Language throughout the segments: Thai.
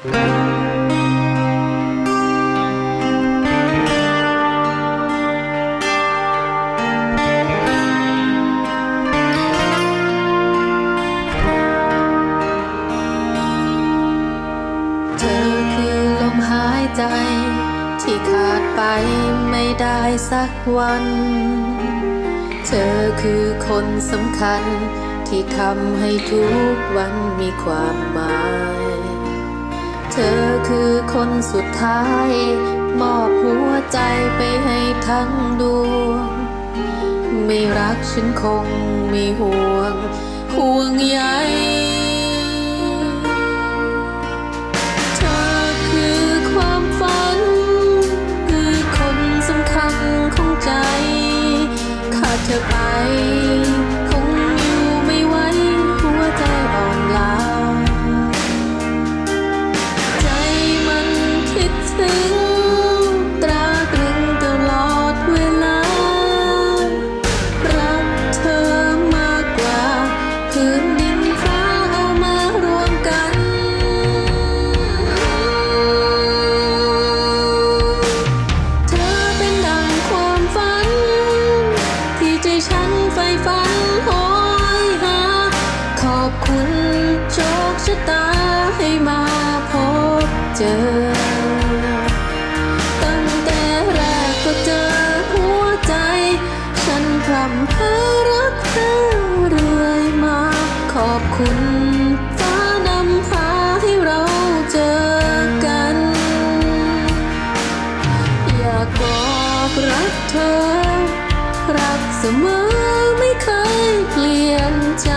เธอคือลมหายใจ ที่ขาดไปไม่ได้สักวัน เธอคือคนสำคัญ ที่ทำให้ทุกวันมีความหมาย อคือคนสุดท้าย มอบหัวใจไปให้ทั้งดวง ไม่รักฉันคงไม่ห่วง ห่วงใย คุณโชคชะตาให้มาพบเจอ ตั้งแต่แรกก็เจอหัวใจ ฉันพรำเพ้อรักเธอเรื่อยมา ขอบคุณฟ้านำพาให้เราเจอกัน อยากบอกรักเธอ รักเสมอไม่เคยเปลี่ยนใจ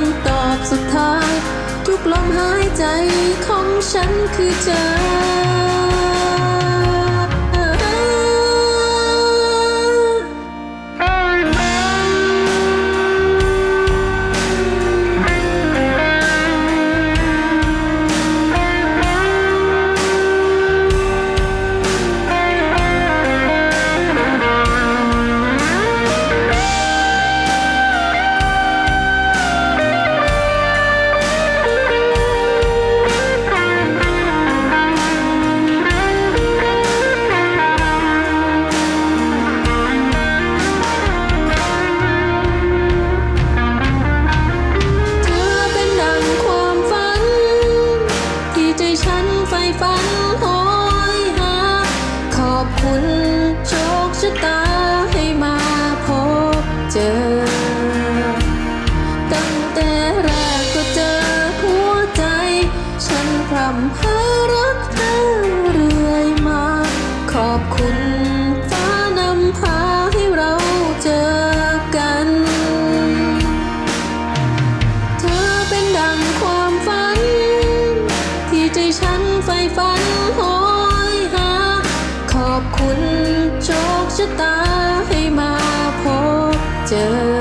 ำตอบสุดท้าย ทุกลมหายใจของฉันคือเธอ ร่ำเพ้อรักเธอเรื่อยมา ขอบคุณฟ้านำพาให้เราเจอกัน เธอเป็นดังความฝัน ที่ใจฉันใฝ่ฝันหอยหา ขอบคุณโชคชะตาให้มาพบเจอ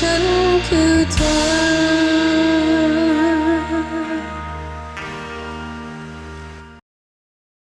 ฉันคือเธอ